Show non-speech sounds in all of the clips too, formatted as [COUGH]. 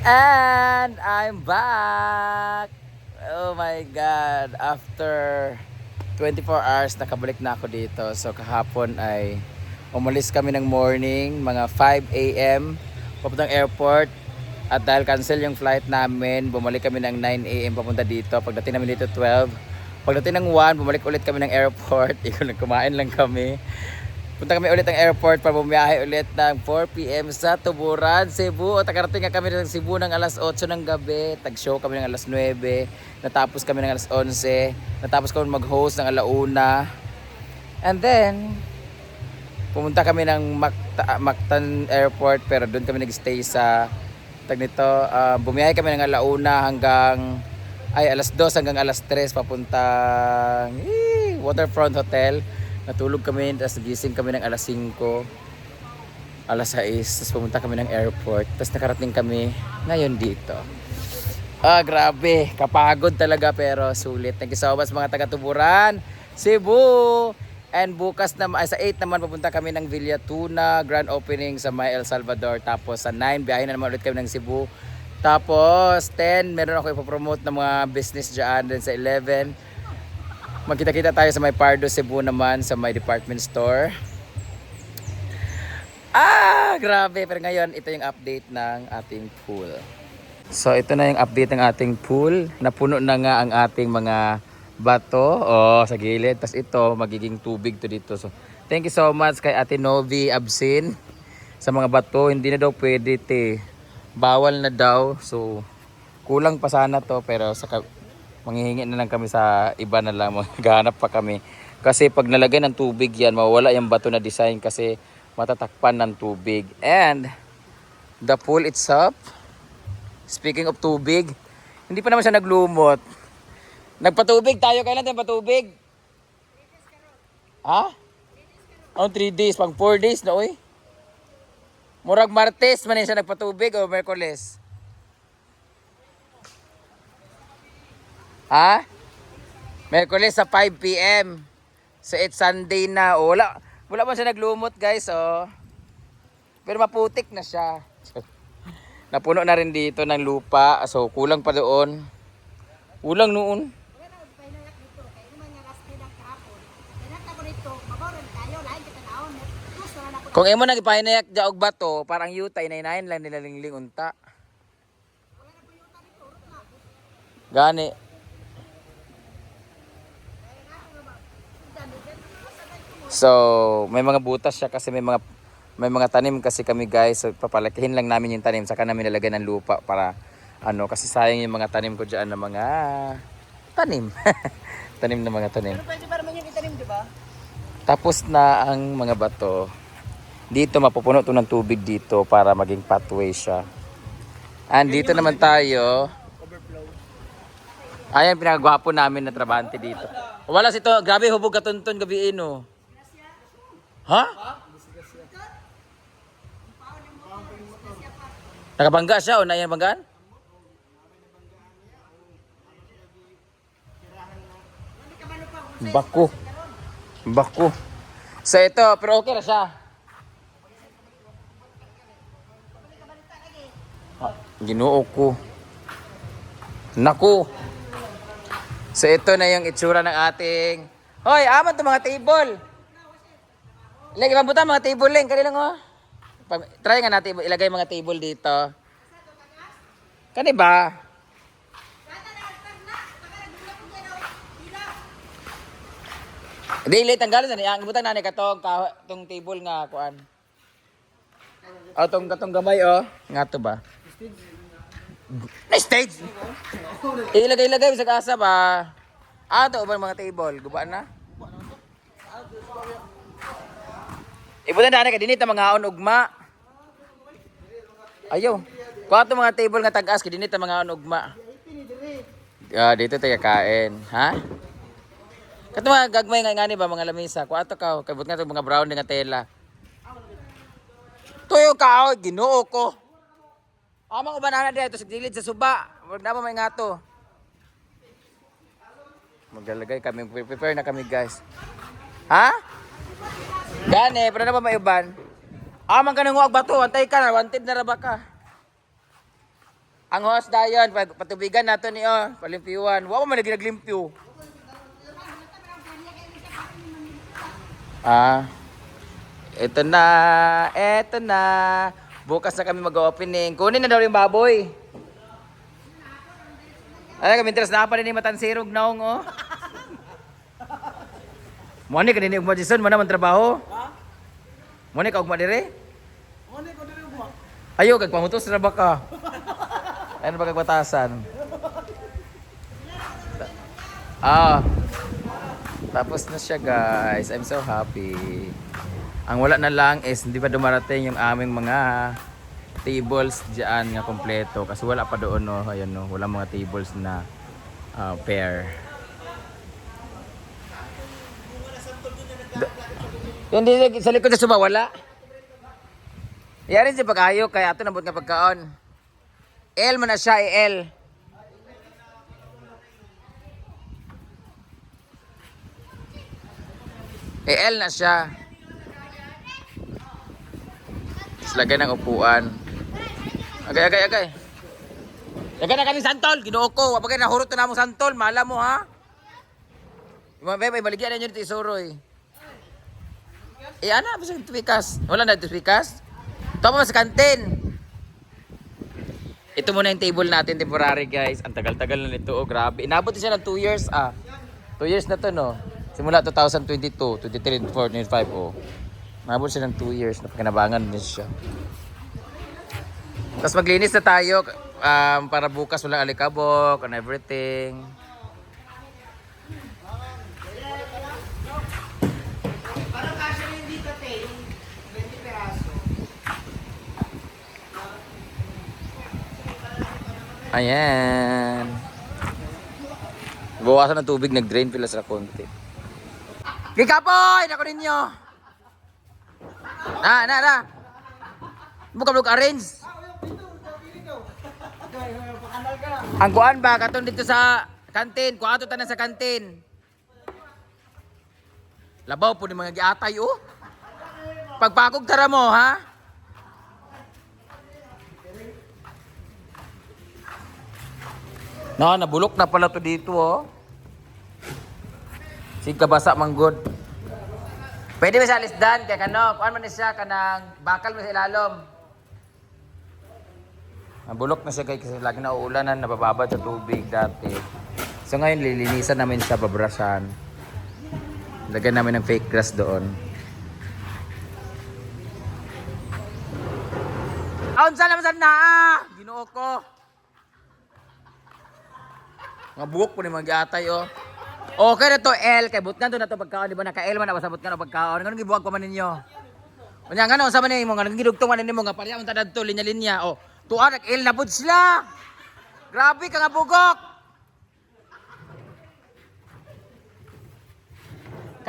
And I'm back! Oh my God! After 24 hours, nakabalik na ako dito. So kahapon ay umalis kami ng morning, mga 5 a.m. papuntang airport. At dahil cancel yung flight namin, bumalik kami ng 9 a.m. papunta dito. Pagdating namin dito 12. Pagdating ng 1, bumalik ulit kami ng airport. [LAUGHS] Ikaw nagkumain lang kami. Punta kami ulit ng airport para bumiyahe ulit ng 4 p.m. sa Tuburan, Cebu. At nakarating nga kami ng Cebu ng alas 8 ng gabi. Tag-show kami ng alas 9. Natapos kami ng alas 11. Natapos kami mag-host ng alauna. And then, pumunta kami ng Macta- Mactan Airport pero doon kami nag-stay sa tag nito. ah, bumiyahe kami ng alauna hanggang ay alas 2 hanggang alas 3 papuntang eh, Waterfront Hotel. Natulog kami, tapos gising kami ng alas 5, alas 6, tapos pumunta kami ng airport, tapos nakarating kami ngayon dito. Ah, grabe. Kapagod talaga pero sulit. Thank you so much mga taga-Tuburan, Cebu. And bukas na sa 8 naman papunta kami ng Villa Tuna, grand opening sa May El Salvador. Tapos sa 9, biyahe na naman ulit kami ng Cebu. Tapos 10, meron ako ipopromote ng mga business dyan. Then sa 11, magkita-kita tayo sa may Pardo Cebu naman sa may department store. Ah, grabe. Pero ngayon, ito yung update ng ating pool. So ito na yung update ng ating pool. Napuno na nga ang ating mga bato oh, sa gilid. Tapos ito, magiging tubig to dito. So thank you so much kay Ate Novi Absin sa mga bato. Hindi na daw pwede te. Bawal na daw. So kulang pa sana to pero sa manghihingi na lang kami sa iba na lang. [LAUGHS] Maghanap pa kami. Kasi pag nalagay ng tubig yan, mawala yung bato na design kasi matatakpan ng tubig. And the pool itself Speaking of tubig, hindi pa naman siya naglumot. Nagpatubig tayo. Kailan tayo patubig? Ha? Oh, 3 days. Pang 4 days na, oy. Murag Martes man siya nagpatubig o Merkules? Ha? Merkules sa 5 p.m. So it's Sunday na. O, wala, wala man siya naglumot guys. Oh. Pero maputik na siya. [LAUGHS] Napuno na rin dito ng lupa. So, kulang pa doon. Kulang noon. Kung imo nang ipahinayak dya og bato, parang yutay na inayin lang nila lingling unta. Gani. So, may mga butas siya kasi may mga may mga tanim kasi kami guys. So, papalakihin lang namin yung tanim saka namin nilagay ng lupa para ano kasi sayang yung mga tanim ko diyan na mga tanim. [LAUGHS] tanim na mga tanim. Pero pwede pa naman yung itanim, di ba? Tapos na ang mga bato. Dito mapupuno to ng tubig dito para maging pathway siya. And dito naman tayo. Ayan pinakagwapo namin na trabante dito. Wala si to, grabe hubog katunton gabi ino. Ha? Nakabangga siya o na yan banggaan? Bako. Bako. Sa ito, pero okay na siya. Ah, Ginoo ko. Naku. So ito na yung itsura ng ating... Hoy, aman to mga table. Lagi mabuta mga table lang. Kani lang oh. Try nga natin ilagay mga table dito. Kani ba? Dili tanggalon na niya. Ang butang nani katong ka tong table nga kuan. Oh, tong katong gamay oh. Nga to ba? Na stage. Ilagay-ilagay sa kasa ba? Ah, to ba mga table? Gubaan na? Ibutan na ka dinita mga haon ugma. Ayaw. Kuha mga table nga tag-as kay dinita mga haon ugma. Ah, dito tayo kain, ha? Kato mga gagmay nga ngani ba mga lamisa. Kuha to ka, kabut nga to mga brown nga tela. Tuyo ka, ginoo ko. Amang ubanana dito sa gilid sa suba. Wag na may ngato. Maglalagay kami, prepare na kami guys. Ha? Gani, pero na ba may uban? Amang ka nang bato, antay ka na, wanted na raba ka. Ang host dayon, pat- patubigan nato ni oh, palimpiwan. Wa man lagi naglimpyo. Ah. Ito na, ito na. Bukas na kami mag-opening. Kunin na daw yung baboy. Ay, kami teras na pa rin yung matansirog naong, oh. [LAUGHS] Mani kanini ugma Jason, mana man trabaho? Ha? Mani ka ugma dire? Ano ko dito mo? Ayo kag pamutos ra ba ka? Ano ba kag batasan? Ah. Tapos na siya guys. I'm so happy. Ang wala na lang is hindi pa dumarating yung aming mga tables diyan nga kompleto kasi wala pa doon no. Ayan no, wala mga tables na ah, pair. Hindi sa likod na sumawala. Yari si pag-ayo kaya ato nabot nga pagkaon. L man na siya, eh, L. Eh, L na siya. Tapos lagay ng upuan. Agay, agay, agay. Lagay na kami santol, ginoo ko. Wapagay na hurot na mo santol, mala mo ha. Mga bebe, baligyan na nyo dito isuroy. Eh, ana, basta tuwikas. Wala na tuwikas? Tama sa kantin. Ito muna yung table natin temporary guys. Ang tagal-tagal na nito. Oh, grabe. Inabot siya ng 2 years ah. 2 years na to no. Simula 2022, 23, 24, 25 oh. Inabot siya ng 2 years. Napakinabangan din siya. Tapos maglinis na tayo um, para bukas walang alikabok and everything. Parang kasya rin dito, te. Yung 20 peraso. Ayan. Bawasan ng tubig, nag-drain pila sa konti. Kikapoy! Nako ninyo! Na, na, na! Buka mo arrange. Ang kuan ba katon dito sa kantin, kuato tanan sa kantin. Labaw po ni mga giatay oh. Pagpakog tara mo ha. No, nabulok na pala to dito oh. Sige kabasa manggod. Pwede ba sa alisdan kay kano, kuan man siya kanang bakal mo sa ilalom. Nabulok na siya kay kasi lagi na uulanan, nabababad sa tubig dati. So ngayon lilinisan namin siya, babrasan. Lagyan namin ng fake grass doon. Aun sa naman sa naa! Ginoo ko. Mga buhok po ni mga atay oh. Okay na to L kay but na to na to pagkaon di ba naka L man abasabot ka na pagkaon ngano gibuhat ko man ninyo. Unya ngano sa man mo nga nagidugtong man nimo nga pareha unta dadto linya linya oh. Tuwa nag L na pud sila. Grabe ka nga bugok.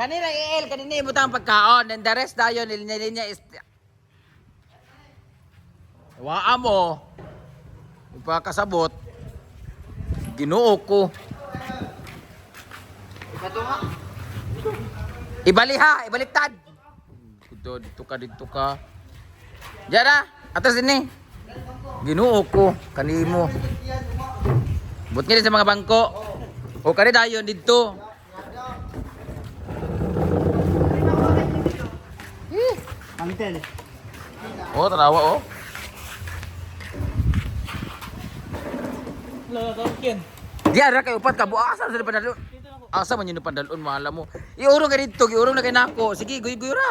Kanina L kanina imo tang pagkaon and the rest dayon linya linya is Waa mo. Ipakasabot. Ginoo ko. Ito nga. Ibaliha, ibaliktad. Dito, dito ka, dito ka. Na, atas ini. Ginoo ko, kanimo. But nga sa mga bangko. O kani dayon dito. Antel. Oh, tarawa oh. Lala ka, Ken. Diyan ra kay upat ka buasa sa padalon. Asa man yun yung padalon, mahala mo. Iurong ka dito, iurong na kay nako. Sige, guy-guy ra.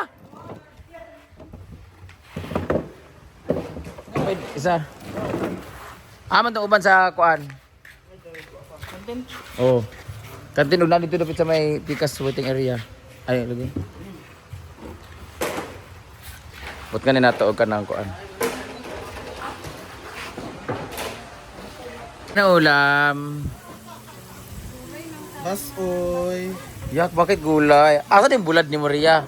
Wait, isa. Aman tong uban sa kuan. Oo. Oh. Kantin ug dito dapat sa may Pikas waiting area. Ay, lagi. Bot ka ni nato og kanang kuan. Na ulam. Bas, oy. Yak, bakit gulay? Asa din bulad ni Maria?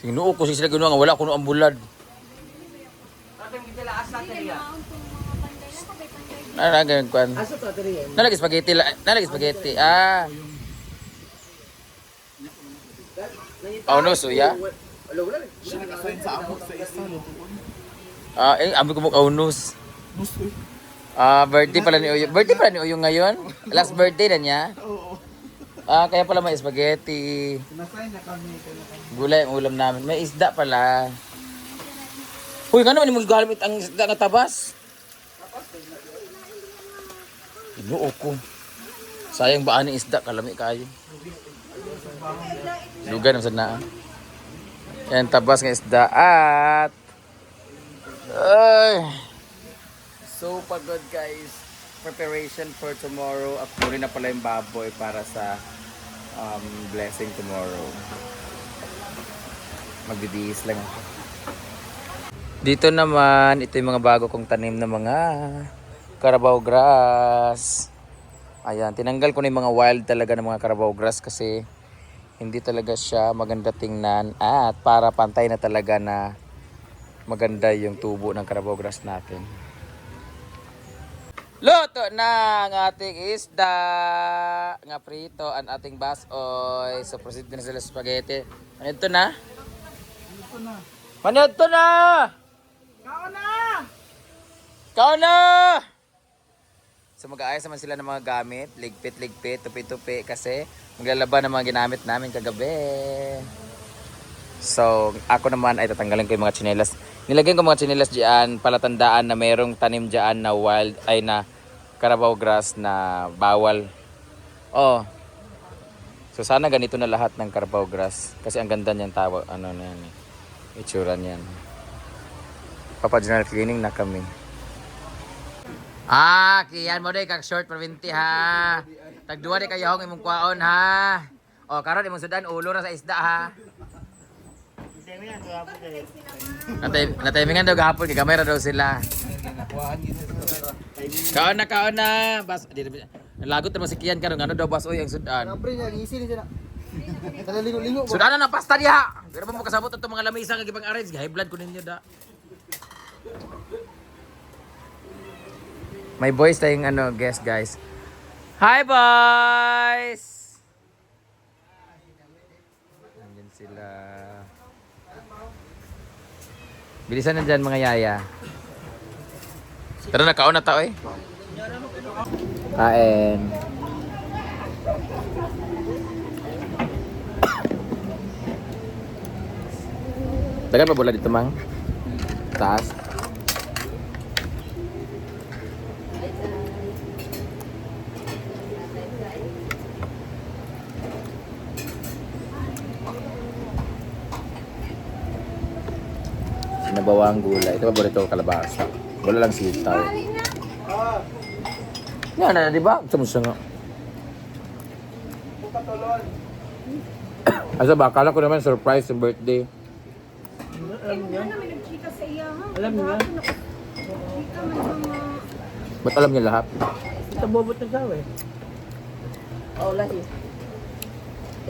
Sinuo ko si sila ginawa nga wala kuno ang bulad. Kaya. Nalagay ate, Nalagay spaghetti, la- nalagay spaghetti. Ah. Oh no, suya. Ah, eh, ambi ko mo kaunos. Bus, oy. Ah, birthday pala ni Uyong. Birthday pala ni Uyong ngayon? Last birthday na niya? Oo. Ah, kaya pala may spaghetti. Nasay na kami. na. Gulay ang ulam namin. May isda pala. Uy, nga naman mo galimit ang isda nga tabas. Inuo ko. Sayang ba ani isda kalami kayo. Lugan naman naa. Yan tabas nga isda at ay So pagod guys. Preparation for tomorrow. Ako rin na pala yung baboy para sa um, blessing tomorrow. Magbibihis lang ako. Dito naman, ito yung mga bago kong tanim na mga Carabao grass. Ayan, tinanggal ko na yung mga wild talaga ng mga Carabao grass kasi hindi talaga siya maganda tingnan at para pantay na talaga na maganda yung tubo ng Carabao grass natin. Luto na ang ating isda nga prito ang ating basoy. So proceed na sila spaghetti. Ano ito na? Ito na. Ano ito na? Kao na! Ikaw na! So mag-aayos naman sila ng mga gamit. Ligpit, ligpit, tupi-tupi kasi maglalaban ng mga ginamit namin kagabi. So ako naman ay tatanggalin ko yung mga chinelas. Nilagyan ko mga chinelas diyan palatandaan na mayroong tanim diyan na wild ay na Carabao grass na bawal. Oh. So sana ganito na lahat ng Carabao grass kasi ang ganda niyan tawag ano na yan. eh. Itsura niyan. Papa General cleaning na kami. Ah, kiyan mo day kag short 20 ha. Tagduwa di kayo imong kwaon ha. O karon imong sudan ulo ra sa isda ha. Natay natimingan daw gahapon kay kamera daw sila. Kaon na kaon na. Bas di Lagot naman si Kian karon ano daw bas oy ang sudan. Kapre niya, ngisi ni na. Lingo-lingo ba? Sudan na pasta diha. Pero pa mo kasabot ato mga lamisa nga gibang arrange high blood ko ninyo da. May boys tayong ano, guest guys. Hi boys! Andyan sila. Bilisan na dyan mga yaya. Tara na, kaon na tao eh. Kain. Dagan pa bola dito mang. Taas. Sinabawang gulay. Ito paborito ko kalabasa. Wala lang sitaw. Yan na, di ba? Gusto mo siya nga. patulon. [COUGHS] Asa ba? Akala ko naman surprise yung birthday. Alam niya? Alam niya. Ba't alam niya lahat? Sa bobot na sawe. Oo, lahi.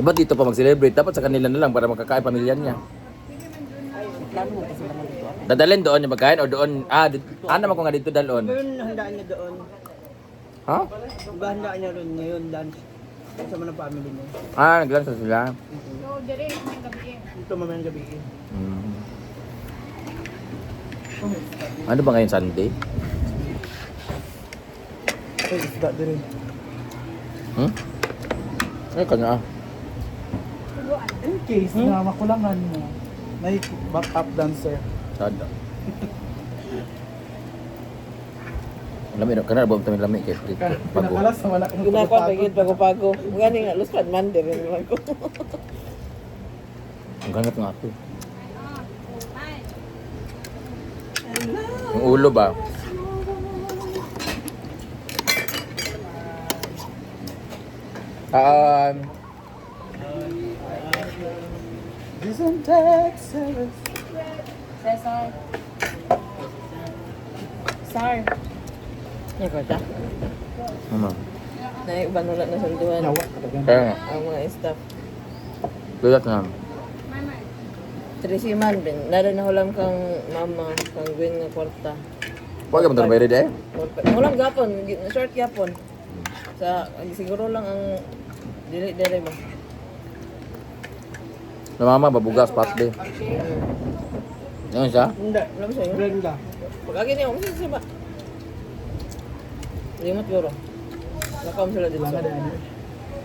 Eh ba't dito pa mag-celebrate? Dapat sa kanila na lang para makakain pamilya niya. Plano mo kasi naman dito. Dadalhin doon yung magkain o doon? Ah, dito, ah naman ko nga dito dalon. Ngayon, handaan niya doon. Ha? Maghahandaan niya ron ngayon, dance. Kasama ng family niya. Ah, naglansa sila. Ito mamayang gabi. Hmm. Ano ba ngayon Sunday? Ay, isda din. Hmm? Ay, kanya ah. In case na makulangan mo, may backup dancer. Sada. Lami na, kana ba tamin lami kay Pag Pinakalas na wala kang Ginagawa pa yun, pago-pago. Gani nga, lusad man rin naman ko. [LAUGHS] Ang gangat nga ako. Yung ulo ba? Um, Isn't Texas? Cesar. Sar. Yan ko ta. ano? Naiban wala na talaga. Kaya nga, Ang mga staff. bigat na. Trisi man, bin. Lalo na hulam kang mama, kang Gwen nga kwarta. Huwag ka mo bayad eh. Hulam gapon, short gapon. Sa, siguro lang ang dili-dili ba. Namama, babugas, patde. Hmm. Yan siya? Hindi, alam sa'yo. Brenda. Pag-agi niya, umasin siya ba? Limot guro. Nakaom sila dito. Daan.